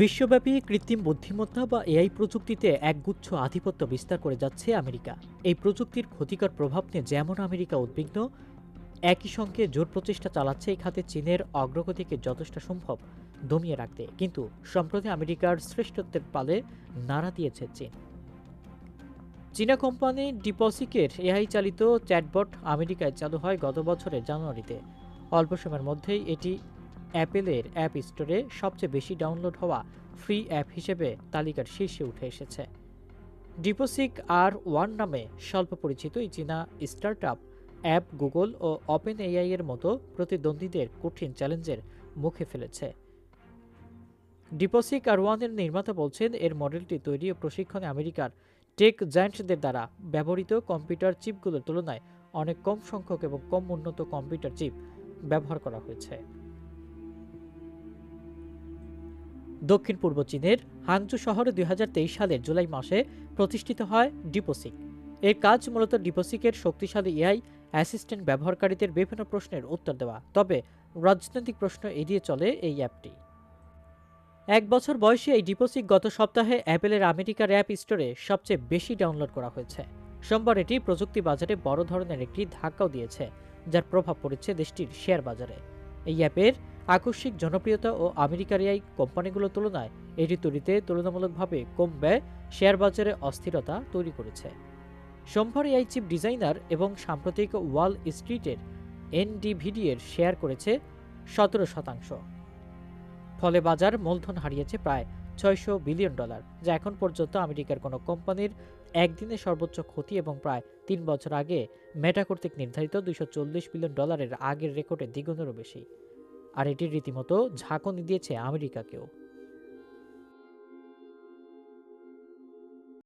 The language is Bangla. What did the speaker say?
বিশ্বব্যাপী কৃত্রিম বুদ্ধিমত্তা বা এআই প্রযুক্তিতে একগুচ্ছ আধিপত্য বিস্তার করে যাচ্ছে আমেরিকা। এই প্রযুক্তির ক্ষতিকর প্রভাব নিয়ে যেমন আমেরিকা উদ্বিগ্ন, একই সঙ্গে জোর প্রচেষ্টা চালাচ্ছে এই খাতে চীনের অগ্রগতিকে যথেষ্ট সম্ভব দমিয়ে রাখতে। কিন্তু সম্প্রতি আমেরিকার শ্রেষ্ঠত্বের পালে নাড়া দিয়েছে চীন। চীনা কোম্পানি ডিপসিকের এআই চালিত চ্যাটবট আমেরিকায় চালু হয় গত বছরের জানুয়ারিতে। অল্প সময়ের মধ্যেই এটি অ্যাপেলের অ্যাপ স্টোরে সবচেয়ে বেশি ডাউনলোড হওয়া ফ্রি অ্যাপ হিসেবে তালিকার শীর্ষে উঠে এসেছে। ডিপোসিক আর ওয়ান নামে স্বল্প পরিচিত এই চীনা স্টার্টআপ অ্যাপ গুগল ও ওপেন এআই এর মতো প্রতিদ্বন্দ্বীদের কঠিন চ্যালেঞ্জের মুখে ফেলেছে। ডিপোসিক আর ওয়ানের নির্মাতা বলছেন, এর মডেলটি তৈরি ও প্রশিক্ষণে আমেরিকার টেক জায়ান্টদের দ্বারা ব্যবহৃত কম্পিউটার চিপগুলোর তুলনায় অনেক কম সংখ্যক এবং কম উন্নত কম্পিউটার চিপ ব্যবহার করা হয়েছে। দক্ষিণ পূর্ব চীনের হাংচু শহরে দুই হাজার তেইশ সালের জুলাই মাসে প্রতিষ্ঠিত হয় ডিপোসিক। এর কাজ মূলত ডিপোসিকের শক্তিশালী এআই অ্যাসিস্ট্যান্ট ব্যবহারকারীদের বিভিন্ন প্রশ্নের উত্তর দেওয়া, তবে রাজনৈতিক প্রশ্ন এড়িয়ে চলে এই অ্যাপটি। এক বছর বয়সী এই ডিপোসিক গত সপ্তাহে অ্যাপেলের আমেরিকার অ্যাপ স্টোরে সবচেয়ে বেশি ডাউনলোড করা হয়েছে। সোমবার এটি প্রযুক্তি বাজারে বড় ধরনের একটি ধাক্কাও দিয়েছে, যার প্রভাব পড়েছে দেশটির শেয়ার বাজারে। এই অ্যাপের আকস্মিক জনপ্রিয়তা ও আমেরিকার এই কোম্পানিগুলোর তুলনায় এটি তৈরিতে তুলনামূলকভাবে কম ব্যয় শেয়ার বাজারে অস্থিরতা তৈরি করেছে। সোমবার এই চিপ ডিজাইনার এবং সাম্প্রতিক ওয়াল স্ট্রিটের এনডিভিডিএর শেয়ার করেছে সতেরো শতাংশ। ফলে বাজার মূলধন হারিয়েছে প্রায় ছয়শো বিলিয়ন ডলার, যা এখন পর্যন্ত আমেরিকার কোনো কোম্পানির একদিনে সর্বোচ্চ ক্ষতি এবং প্রায় তিন বছর আগে মেটা কর্তৃক নির্ধারিত দুইশো চল্লিশ বিলিয়ন ডলারের আগের রেকর্ডে দ্বিগুণেরও বেশি। আর এটি রীতিমতো ঝাঁকুনি দিয়েছে আমেরিকাকেও।